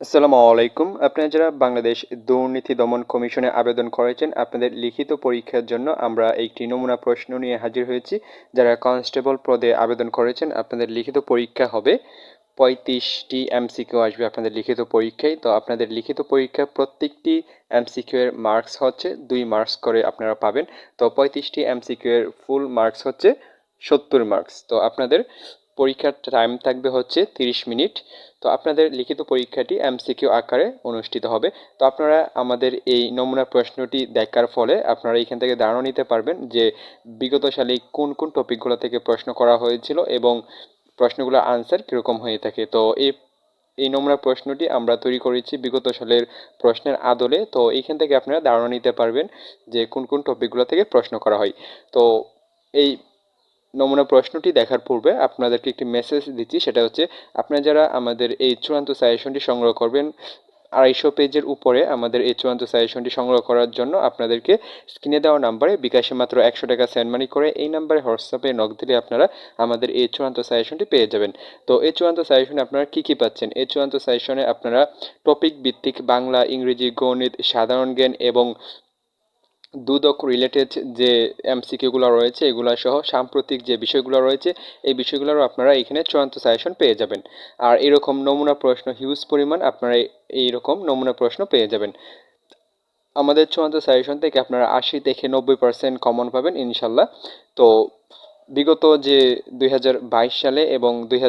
আসসালামু আলাইকুম। আপনারা যারা বাংলাদেশ দুর্নীতি দমন কমিশনে আবেদন করেছেন, আপনাদের লিখিত পরীক্ষার জন্য আমরা একটি নমুনা প্রশ্ন নিয়ে হাজির হয়েছি। যারা কনস্টেবল পদে আবেদন করেছেন, আপনাদের লিখিত পরীক্ষা হবে। পঁয়ত্রিশটি এমসিকিউ আসবে আপনাদের লিখিত পরীক্ষায়। তো আপনাদের লিখিত পরীক্ষা প্রত্যেকটি এমসিকিউ এর মার্কস হচ্ছে, দুই মার্কস করে আপনারা পাবেন। তো পঁয়ত্রিশটি এমসিকিউ এর ফুল মার্কস হচ্ছে সত্তর মার্কস তো আপনাদের পরীক্ষার টাইম থাকবে হচ্ছে তিরিশ মিনিট। তো আপনাদের লিখিত পরীক্ষাটি এমসিকিউ আকারে অনুষ্ঠিত হবে। তো আপনারা আমাদের এই নমুনা প্রশ্নটি দেখার ফলে আপনারা এখান থেকে ধারণা নিতে পারবেন যে বিগত সালে কোন কোন টপিকগুলো থেকে প্রশ্ন করা হয়েছিল এবং প্রশ্নগুলোর আনসার কীরকম হয়ে থাকে। তো এই এই নমুনা প্রশ্নটি আমরা তৈরি করেছি বিগত সালের প্রশ্নের আদলে। তো এইখান থেকে আপনারা ধারণা নিতে পারবেন যে কোন কোন টপিকগুলো থেকে প্রশ্ন করা হয়। তো এই নমুনা প্রশ্নটি দেখার পূর্বে আপনাদেরকে একটি মেসেজ দিচ্ছি, সেটা হচ্ছে আপনারা যারা আমাদের এই চূড়ান্ত সাজেশনটি সংগ্রহ করবেন, আড়াইশো পেজের উপরে আমাদের এই চূড়ান্ত সাজেশনটি সংগ্রহ করার জন্য আপনাদেরকে স্ক্রিনে দেওয়া নাম্বারে বিকাশে মাত্র একশো টাকা সেন্ড মানি করে এই নাম্বারে হোয়াটসঅ্যাপে নক দিলে আপনারা আমাদের এই চূড়ান্ত সাজেশনটি পেয়ে যাবেন। তো এই চূড়ান্ত সাজেশনে আপনারা কী কী পাচ্ছেন? এই চূড়ান্ত সাজেশনে আপনারা টপিক ভিত্তিক বাংলা, ইংরেজি, গণিত, সাধারণ জ্ঞান এবং দুদক রিলেটেড যে এমসিকিউগুলো রয়েছে, এগুলো সহ সাম্প্রতিক যে বিষয়গুলো রয়েছে, এই বিষয়গুলোরও আপনারা এখানে চূড়ান্ত সাজেশন পেয়ে যাবেন। আর এরকম নমুনা প্রশ্ন হিউজ পরিমাণ আপনারা এইরকম নমুনা প্রশ্ন পেয়ে যাবেন। আমাদের চূড়ান্ত সাজেশন থেকে আপনারা আশি থেকে নব্বই পার্সেন্ট কমন পাবেন ইনশাল্লাহ। তো বিগত যে দুই হাজার বাইশ সালে এবং দুই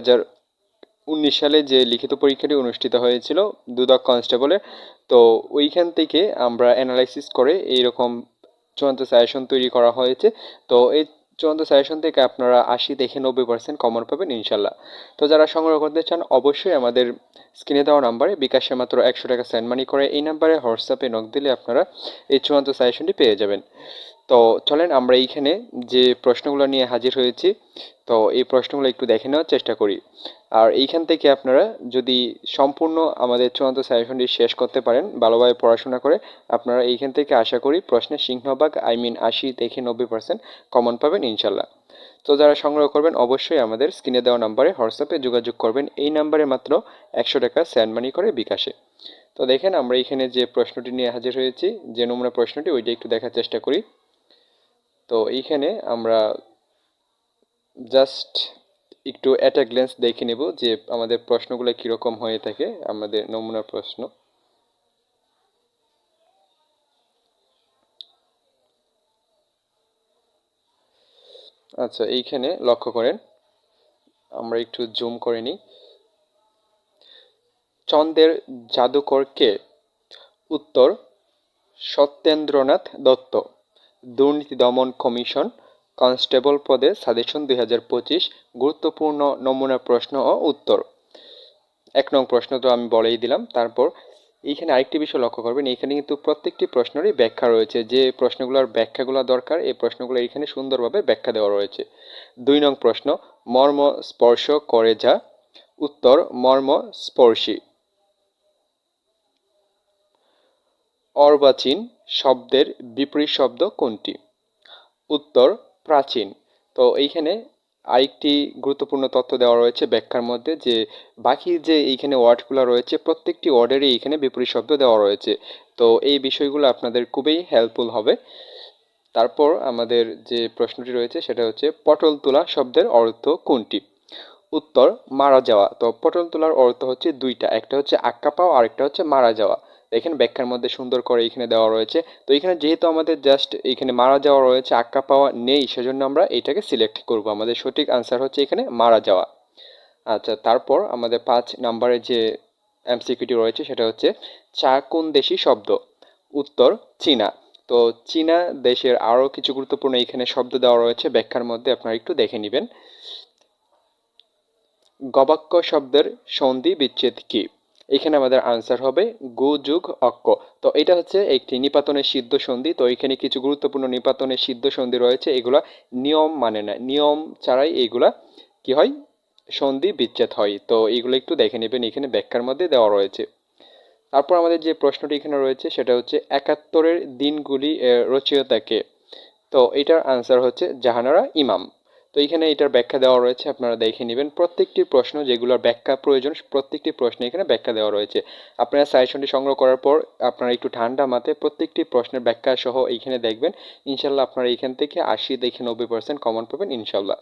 উনিশ সালে যে লিখিত পরীক্ষাটি অনুষ্ঠিত হয়েছিল দুদক কনস্টেবলের তো ওইখান থেকে আমরা অ্যানালাইসিস করে এইরকম চূড়ান্ত সাজেশন তৈরি করা হয়েছে। তো এই চূড়ান্ত সাজেশন থেকে আপনারা আশি থেকে নব্বই পার্সেন্ট কমন পাবেন ইনশাল্লাহ। তো যারা সংগ্রহ করতে চান, অবশ্যই আমাদের স্ক্রিনে দেওয়া নাম্বারে বিকাশে মাত্র একশো টাকা সেন্ড মানি করে এই নাম্বারে হোয়াটসঅ্যাপে নক দিলে আপনারা এই চূড়ান্ত সাজেশনটি পেয়ে যাবেন। তো চলেন আমরা এইখানে যে প্রশ্নগুলো নিয়ে হাজির হয়েছি, তো এই প্রশ্নগুলো একটু দেখে নেওয়ার চেষ্টা করি। আর এইখান থেকে আপনারা যদি সম্পূর্ণ আমাদের চূড়ান্ত সাজেশনটি শেষ করতে পারেন, ভালোভাবে পড়াশোনা করে, আপনারা এইখান থেকে আশা করি প্রশ্নের সিংহভাগ আই মিন আশি থেকে নব্বই পার্সেন্ট কমন পাবেন ইনশাল্লাহ তো যারা সংগ্রহ করবেন, অবশ্যই আমাদের স্ক্রিনে দেওয়া নাম্বারে হোয়াটসঅ্যাপে যোগাযোগ করবেন। এই নাম্বারে মাত্র একশো টাকা স্যান্ড মানি করে বিকাশে। তো দেখেন আমরা এখানে যে প্রশ্নটি নিয়ে হাজির হয়েছি, যে নমুনা প্রশ্নটি, ওইটা একটু দেখার চেষ্টা করি। তো এইখানে আমরা জাস্ট একটু অ্যাট গ্লেন্স দেখে নেব যে আমাদের প্রশ্নগুলো কীরকম হয়ে থাকে, আমাদের নমুনা প্রশ্ন। আচ্ছা এইখানে লক্ষ্য করেন, আমরা একটু জুম করে নিই। চন্দ্রের জাদুকরকে উত্তর সত্যেন্দ্রনাথ দত্ত। দুর্নীতি দমন কমিশন, কনস্টেবল পদে সাজেশন দুই হাজার পঁচিশ, গুরুত্বপূর্ণ নমুনা প্রশ্ন ও উত্তর। এক নং প্রশ্ন তো আমি বলেই দিলাম, তারপর এইখানে আরেকটি বিষয় লক্ষ্য করবেন, এইখানে কিন্তু প্রত্যেকটি প্রশ্নেরই ব্যাখ্যা রয়েছে, যে প্রশ্নগুলোর ব্যাখ্যাগুলো দরকার, এই প্রশ্নগুলো এখানে সুন্দরভাবে ব্যাখ্যা দেওয়া রয়েছে। দুই নং প্রশ্ন মর্ম স্পর্শ করে যা, উত্তর মর্ম স্পর্শী অর্বাচীন শব্দের বিপরীত শব্দ কোনটি? উত্তর, প্রাচীন। তো এইখানে আরেকটি গুরুত্বপূর্ণ তথ্য দেওয়া রয়েছে ব্যাখ্যার মধ্যে যে, বাকি যে এইখানে ওয়ার্ডগুলো রয়েছে, প্রত্যেকটি ওয়ার্ডেরই এইখানে বিপরীত শব্দ দেওয়া রয়েছে। তো এই বিষয়গুলো আপনাদের খুবই হেল্পফুল হবে। তারপর আমাদের যে প্রশ্নটি রয়েছে সেটা হচ্ছে, পটল তোলা শব্দের অর্থ কোনটি? উত্তর, মারা যাওয়া। তো পটল তোলার অর্থ হচ্ছে দুইটা, একটা হচ্ছে আক্কা পাওয়া, আরেকটা হচ্ছে মারা যাওয়া। এখানে ব্যাখ্যার মধ্যে সুন্দর করে এখানে দেওয়া রয়েছে। তো এখানে যেহেতু আমাদের জাস্ট এখানে মারা যাওয়া রয়েছে আক্কা পাওয়া নেই, সেজন্য আমরা এটাকে সিলেক্ট করব। আমাদের সঠিক আনসার হচ্ছে এখানে মারা যাওয়া। আচ্ছা তারপর আমাদের পাঁচ নাম্বারের যে এমসিকিউটি রয়েছে, সেটা হচ্ছে চা কোন দেশি শব্দ? উত্তর, চীনা। তো চীনা দেশের আরও কিছু গুরুত্বপূর্ণ এখানে শব্দ দেওয়া রয়েছে, ব্যাখ্যার মধ্যে আপনারা একটু দেখে নেবেন। গবাক্য শব্দের সন্ধি বিচ্ছেদ কি? এখানে আমাদের আনসার হবে গু যুগ অক্ক। তো এটা হচ্ছে একটি নিপাতনের সিদ্ধ সন্ধি। তো এখানে কিছু গুরুত্বপূর্ণ নিপাতনের সিদ্ধ সন্ধি রয়েছে। এগুলা নিয়ম মানে না। নিয়ম ছাড়াই এগুলা কি হয়? সন্ধি বিচ্ছেদ হয়। তো এইগুলো একটু দেখে নেবেন। এখানে ব্যাখ্যার মধ্যে দেওয়া রয়েছে। তারপর আমাদের যে প্রশ্নটি এখানে রয়েছে, সেটা হচ্ছে একাত্তরের দিনগুলি রচয়িতাকে। তো এটার আনসার হচ্ছে জাহানারা ইমাম। তো এখানে এটার ব্যাখ্যা দেওয়া রয়েছে, আপনারা দেখে নেবেন। প্রত্যেকটি প্রশ্ন যেগুলোর ব্যাখ্যা প্রয়োজন, প্রত্যেকটি প্রশ্ন এখানে ব্যাখ্যা দেওয়া রয়েছে। আপনারা সাজেশনটি সংগ্রহ করার পর আপনারা একটু ঠান্ডা মাথায় প্রত্যেকটি প্রশ্নের ব্যাখ্যা সহ এইখানে দেখবেন। ইনশাল্লাহ আপনারা এখান থেকে আশি দেখে নব্বই পার্সেন্ট কমন পাবেন, ইনশাল্লাহ।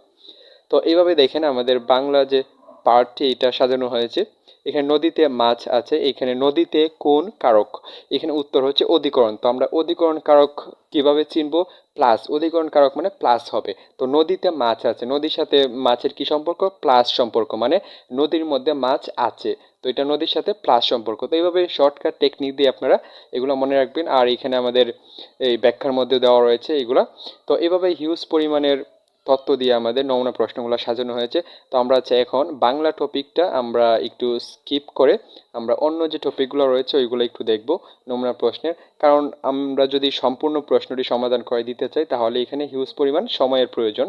তো এইভাবে দেখেন আমাদের বাংলা যে পার্টটি এটা সাজানো হয়েছে। এখানে নদীতে মাছ আছে। এখানে নদীতে কোন কারক? এখানে উত্তর হচ্ছে অধিকরণ। তো আমরা অধিকরণ কারক কীভাবে চিনবো? প্লাস। অধিকরণ কারক মানে প্লাস হবে। তো নদীতে মাছ আছে। নদীর সাথে মাছের কি সম্পর্ক? প্লাস সম্পর্ক। মানে নদীর মধ্যে মাছ আছে। তো এটা নদীর সাথে প্লাস সম্পর্ক। তো এইভাবে শর্টকাট টেকনিক দিয়ে আপনারা এগুলো মনে রাখবেন। আর এখানে আমাদের এই ব্যাখ্যার মধ্যে দেওয়া রয়েছে এগুলো। তো এভাবে হিউজ পরিমাণের তত্ত্ব দিয়ে আমাদের নমুনা প্রশ্নগুলো সাজানো হয়েছে। তো আমরা হচ্ছে এখন বাংলা টপিকটা আমরা একটু স্কিপ করে আমরা অন্য যে টপিকগুলো রয়েছে ওইগুলো একটু দেখব নমুনা প্রশ্নের। কারণ আমরা যদি সম্পূর্ণ প্রশ্নটি সমাধান করে দিতে চাই, তাহলে এখানে হিউজ পরিমাণ সময়ের প্রয়োজন।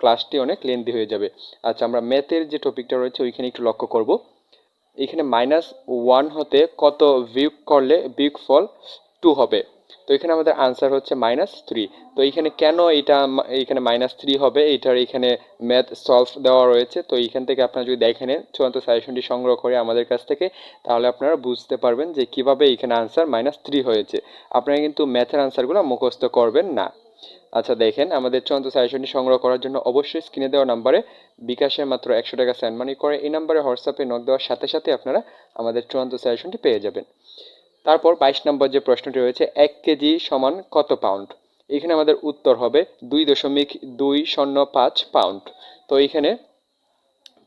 ক্লাসটি অনেক লেন্দি হয়ে যাবে। আচ্ছা আমরা ম্যাথের যে টপিকটা রয়েছে ওইখানে একটু লক্ষ্য করব। এখানে মাইনাস ওয়ান হতে কত বিয়োগ করলে বিয়োগ ফল টু হবে? তো এখানে আমাদের আনসার হচ্ছে মাইনাস থ্রি তো এইখানে কেন এটা এইখানে মাইনাস থ্রি হবে? এইটার এখানে ম্যাথ সলভ দেওয়া রয়েছে। তো এইখান থেকে আপনারা যদি দেখে নেন, চূড়ান্ত সাজেশনটি সংগ্রহ করে আমাদের কাছ থেকে, তাহলে আপনারা বুঝতে পারবেন যে কীভাবে এখানে আনসার মাইনাস থ্রি হয়েছে। আপনারা কিন্তু ম্যাথের আনসারগুলো মুখস্থ করবেন না। আচ্ছা দেখেন, আমাদের চূড়ান্ত সাজেশনটি সংগ্রহ করার জন্য অবশ্যই স্ক্রিনে দেওয়া নাম্বারে বিকাশে মাত্র একশো টাকা সেন্ড মানি করে। এই নাম্বারে হোয়াটসঅ্যাপে নক দেওয়ার সাথে সাথে আপনারা আমাদের চূড়ান্ত সাজেশনটি পেয়ে যাবেন। তারপর বাইশ নম্বর যে প্রশ্নটি রয়েছে, এক কেজি সমান কত পাউন্ড এখানে আমাদের উত্তর হবে দুই দশমিক দুই শূন্য পাঁচ পাউন্ড তো এখানে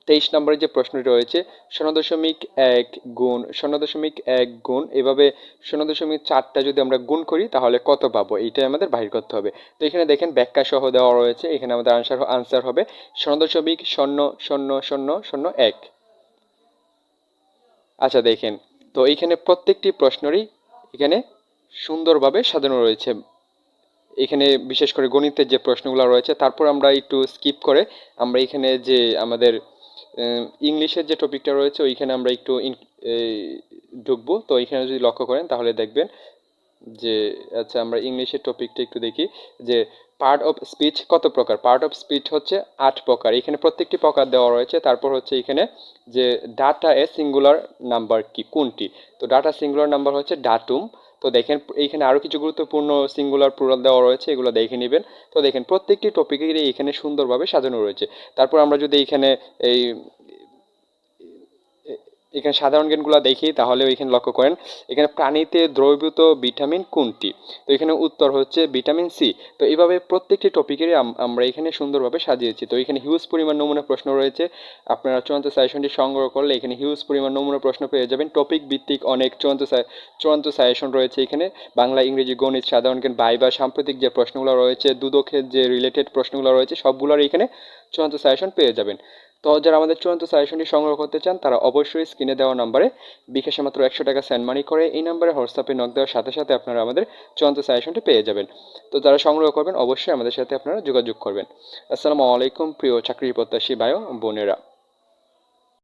তেইশ নম্বরের যে প্রশ্নটি রয়েছে, শূন্য দশমিক এক গুণ, শূন্য দশমিক এক গুণ, এভাবে শূন্য দশমিক চারটা যদি আমরা গুণ করি, তাহলে কত পাবো? এইটাই আমাদের বাহির করতে হবে। তো এখানে দেখেন ব্যাখ্যা সহ দেওয়া রয়েছে, এখানে আমাদের আনসার আনসার হবে শূন্য দশমিক শূন্য শূন্য শূন্য শূন্য এক। আচ্ছা দেখেন তো এইখানে প্রত্যেকটি প্রশ্নেরই এখানে সুন্দরভাবে সাজানো রয়েছে। এখানে বিশেষ করে গণিতের যে প্রশ্নগুলো রয়েছে, তারপর আমরা একটু স্কিপ করে আমরা এখানে যে আমাদের ইংলিশের যে টপিকটা রয়েছে, ওইখানে আমরা একটু ঢুকবো। তো এখানে যদি লক্ষ্য করেন, তাহলে দেখবেন যে আচ্ছা আমরা ইংলিশের টপিকটা একটু দেখি যে পার্ট অফ স্পিচ কত প্রকার? পার্ট অফ স্পিচ হচ্ছে আট প্রকার। এখানে প্রত্যেকটি প্রকার দেওয়া রয়েছে। তারপর হচ্ছে এখানে যে ডাটা এ সিঙ্গুলার নাম্বার কি, কোনটি? তো ডাটা সিঙ্গুলার নাম্বার হচ্ছে ডাটুম তো দেখেন, এইখানে আরও কিছু গুরুত্বপূর্ণ সিঙ্গুলার প্লুরাল দেওয়া রয়েছে, এগুলো দেখে নেবেন। তো দেখেন, প্রত্যেকটি টপিকেরই এখানে সুন্দরভাবে সাজানো রয়েছে। তারপর আমরা যদি এখানে এই এখানে সাধারণ জ্ঞানগুলো দেখি, তাহলে এখানে লক্ষ্য করেন, এখানে প্রাণীতে দ্রবীভূত ভিটামিন কোনটি? তো এখানে উত্তর হচ্ছে ভিটামিন সি। তো এইভাবে প্রত্যেকটি টপিকেরই আমরা এখানে সুন্দরভাবে সাজিয়েছি। তো এখানে হিউজ পরিমাণ নমুনা প্রশ্ন রয়েছে, আপনারা চূড়ান্ত সাজেশনটি সংগ্রহ করলে এখানে হিউজ পরিমাণ নমুনা প্রশ্ন পেয়ে যাবেন। টপিক ভিত্তিক অনেক চূড়ান্ত চূড়ান্ত সাজেশন রয়েছে এখানে। বাংলা, ইংরেজি, গণিত, সাধারণ জ্ঞান বা সাম্প্রতিক যে প্রশ্নগুলো রয়েছে, দুদকের যে রিলেটেড প্রশ্নগুলো রয়েছে, সবগুলোর এখানে চূড়ান্ত সাজেশন পেয়ে যাবেন। তো যারা আমাদের চূড়ান্ত সাজেশনটি সংগ্রহ করতে চান, তারা অবশ্যই স্ক্রিনে দেওয়া নাম্বারে বিকাশে মাত্র একশো টাকা সেন্ড মানি করে এই নাম্বারে হোয়াটসঅ্যাপে নক দেওয়ার সাথে সাথে আপনারা আমাদের চূড়ান্ত সাজেশনটি পেয়ে যাবেন। তো যারা সংগ্রহ করবেন, অবশ্যই আমাদের সাথে আপনারা যোগাযোগ করবেন। আসসালামু আলাইকুম, প্রিয় চাকরি প্রত্যাশী ভাই বোনেরা।